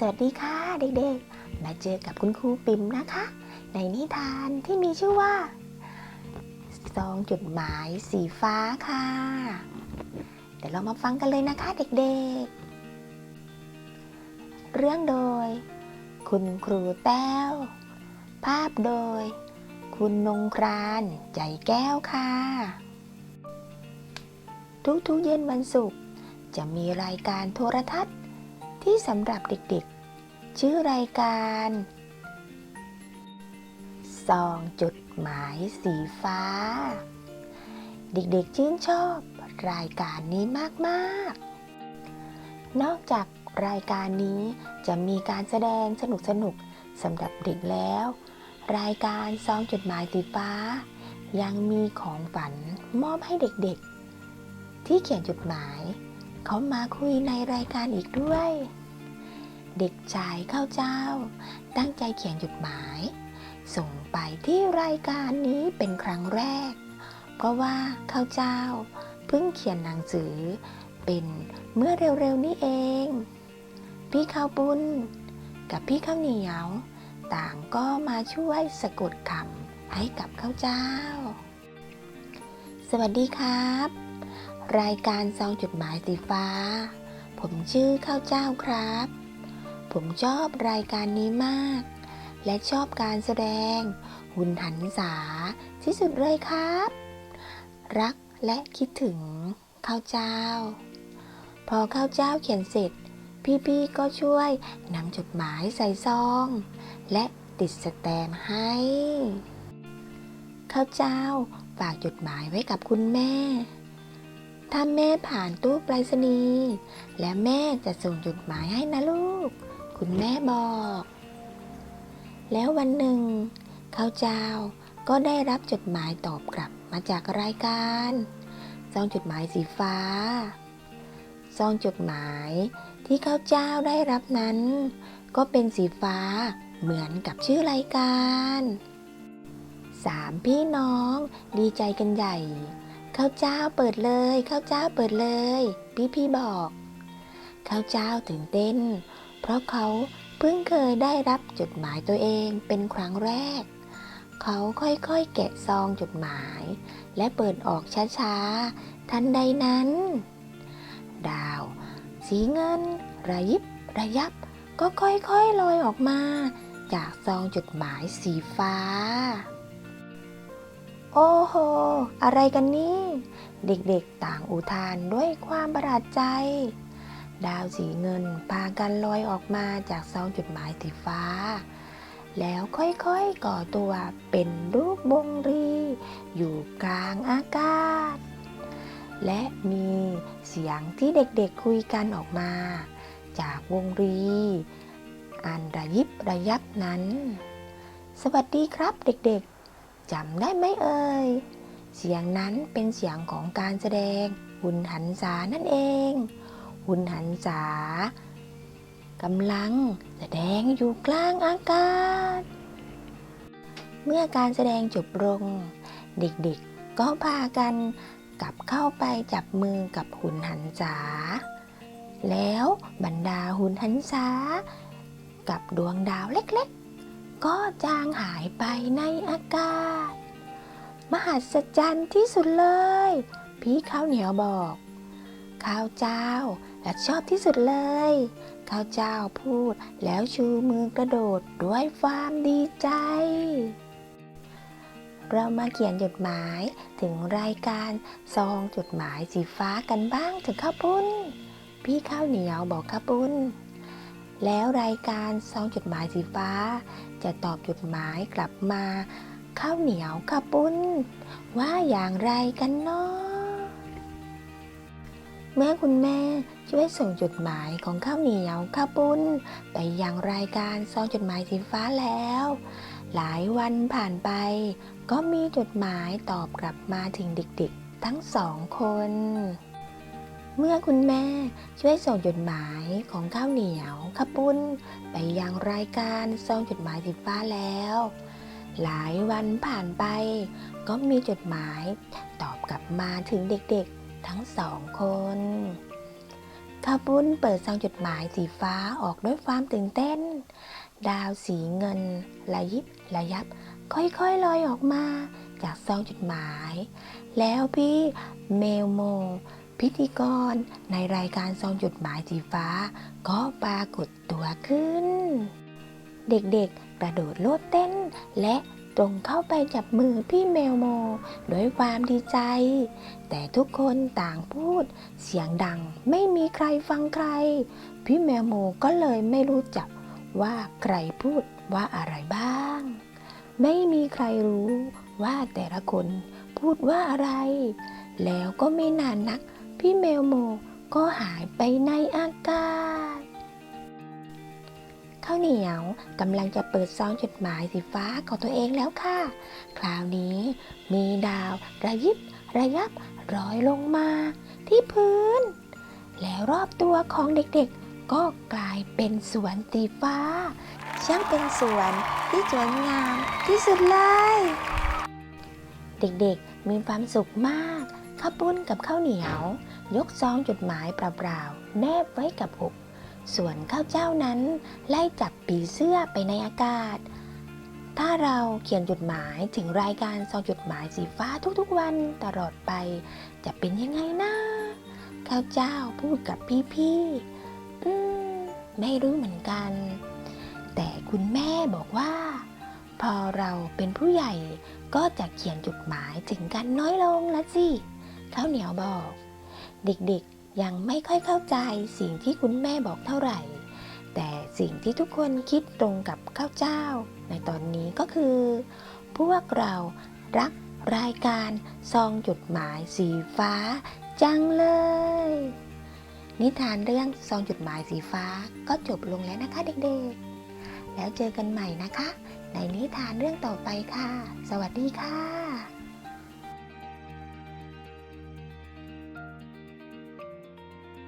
สวัสดีค่ะเด็กๆ มาเจอกับคุณครูปิมนะคะ ในนิทานที่มีชื่อว่าซองจดหมายสีฟ้าค่ะ เดี๋ยวเรามาฟังกันเลยนะคะเด็กๆ เรื่องโดย คุณครูแต้ว ภาพโดย คุณนงครานใจแก้วค่ะ ทุกๆเย็นวันศุกร์จะมีรายการโทรทัศน์ ที่สำหรับเด็กๆ ชื่อรายการซองจดหมายสีฟ้า เด็กๆชื่นชอบรายการนี้มากๆ นอกจากรายการนี้จะมีการแสดงสนุกๆสำหรับเด็กแล้ว รายการซองจดหมายสีฟ้า ยังมีของฝันมอบให้เด็กๆ ที่เขียนจดหมาย เขามาคุยในรายการอีกด้วย เด็กชายข้าวเจ้า ตั้งใจเขียนจดหมาย ส่งไปที่รายการนี้เป็นครั้งแรก เพราะว่าข้าวเจ้าเพิ่งเขียนหนังสือ เป็นเมื่อเร็วๆนี้เอง พี่ข้าวปุ้นกับพี่ข้าวเหนียว ต่างก็มาช่วยสะกดคำให้กับข้าวเจ้า สวัสดีครับ รายการซองจดหมายสีฟ้า ผมชื่อข้าวเจ้าครับ ผมชอบรายการนี้มาก และชอบการแสดง หุ่นหันษาที่สุดเลยครับ รักและคิดถึงข้าวเจ้า พอข้าวเจ้าเขียนเสร็จ พี่ๆก็ช่วยนำจดหมายใส่ซอง และติดสแตมป์ให้ข้าวเจ้าฝากจดหมายไว้กับคุณแม่ ถ้าแม่ผ่านตู้ไปรษณีย์และแม่จะส่งจดหมายให้นะลูก คุณแม่บอก แล้ววันหนึ่งข้าวเจ้าก็ได้รับจดหมายตอบกลับมาจากรายการซองจดหมายสีฟ้าซองจดหมายที่ข้าวเจ้าได้รับนั้น ก็เป็นสีฟ้าเหมือนกับชื่อรายการสามพี่น้องดีใจกันใหญ่ ข้าวเจ้าเปิดเลยข้าวเจ้าเปิดเลย พี่พี่บอกข้าวเจ้าตื่นเต้น เพราะเขาเพิ่งเคยได้รับจดหมายตัวเองเป็นครั้งแรก เขาค่อยๆแกะซองจดหมาย และเปิดออกช้าๆ ทันใดนั้น ดาว สีเงิน ระยิบระยับ ก็ค่อยๆลอยออกมา จากซองจดหมายสีฟ้า โอ้โห อะไรกันนี่ เด็กๆต่างอุทานด้วยความประหลาดใจ ดาวสีเงินพากันลอยออกมาจากซองจดหมายสีฟ้า แล้วค่อยๆก่อตัวเป็นรูปวงรี อยู่กลางอากาศ และมีเสียงที่เด็กๆคุยกันออกมา จากวงรี อันระยิบระยับนั้น สวัสดีครับเด็กๆ จำได้ไหมเอ่ย เสียงนั้นเป็นเสียงของการแสดงหุ่นหันษานั่นเอง หุ่นหันษากำลังแสดงอยู่กลางอากาศ เมื่อการแสดงจบลง เด็กๆก็พากันกลับเข้าไปจับมือกับหุ่นหันษาแล้วบรรดาหุ่นหันษากับดวงดาวเล็กๆ ก็จางหายไปในอากาศ มหัศจรรย์ที่สุดเลย พี่ข้าวเหนียวบอก ข้าวเจ้าและชอบที่สุดเลย ข้าวเจ้าพูดแล้วชูมือกระโดดด้วยความดีใจ เรามาเขียนจดหมายถึงรายการซองจดหมายสีฟ้ากันบ้างถึงข้าวปุ้น พี่ข้าวเหนียวบอกข้าวปุ้น แล้วรายการซองจดหมายสีฟ้า จะตอบจดหมายกลับมาข้าวเหนียวข้าวปุ้น ว่าอย่างไรกันเนาะเมื่อคุณแม่ช่วยส่งจดหมายของข้าวเหนียวข้าวปุ้น ไปยังรายการซองจดหมายสีฟ้าแล้ว หลายวันผ่านไป ก็มีจดหมายตอบกลับมาถึงเด็กๆ ทั้งสองคน เมื่อคุณแม่ช่วยส่งจดหมายของข้าวเหนียวข้าวปุ้น ไปยังรายการซองจดหมายสีฟ้าแล้ว หลายวันผ่านไป ก็มีจดหมายตอบกลับมาถึงเด็กๆทั้งสองคนข้าวปุ้นเปิดซองจดหมายสีฟ้าออกด้วยความตื่นเต้น ดาวสีเงินระยิบระยับ ค่อยๆลอยออกมาจากซองจดหมาย แล้วพี่เมลโม พิธีกรในรายการซองจดหมายสีฟ้า ก็ปรากฏตัวขึ้น เด็กๆกระโดดโลดเต้น และตรงเข้าไปจับมือพี่เมลโมด้วยความดีใจ แต่ทุกคนต่างพูดเสียงดังไม่มีใครฟังใคร พี่แมวโมก็เลยไม่รู้จักว่าใครพูดว่าอะไรบ้าง ไม่มีใครรู้ว่าแต่ละคนพูดว่าอะไร แล้วก็ไม่นานนัก พี่แมวโมก็หายไปในอากาศ ข้าวเหนียวกำลังจะเปิดซองจดหมายสีฟ้าของตัวเองแล้วค่ะ คราวนี้มีดาวระยิบระยับร้อยลงมาที่พื้น แล้วรอบตัวของเด็กๆ ก็กลายเป็นสวนสีฟ้า ช่างเป็นสวนที่สวยงามที่สุดเลย เด็กๆมีความสุขมาก ข้าวปุ้นกับข้าวเหนียว ยกซองจดหมายเปล่าๆแนบไว้กับอก ส่วนข้าวเจ้านั้น ไล่จับปีเสื้อไปในอากาศ ถ้าเราเขียนจดหมายถึงรายการซองจดหมายสีฟ้าทุกๆวันตลอดไป จะเป็นยังไงนะข้าวเจ้าพูดกับพี่ๆอืมไม่รู้เหมือนกัน แต่คุณแม่บอกว่า พอเราเป็นผู้ใหญ่ก็จะเขียนจดหมายถึงกันน้อยลงละสิ ข้าวเหนียวบอก เด็กๆยังไม่ค่อยเข้าใจสิ่งที่คุณแม่บอกเท่าไหร่ แต่สิ่งที่ทุกคนคิดตรงกับข้าวเจ้า ในตอนนี้ก็คือ พวกเรารักรายการซองจดหมายสีฟ้า จังเลย นิทานเรื่องซองจดหมายสีฟ้าก็จบลงแล้วนะคะเด็กๆ แล้วเจอกันใหม่นะคะ ในนิทานเรื่องต่อไปค่ะ สวัสดีค่ะ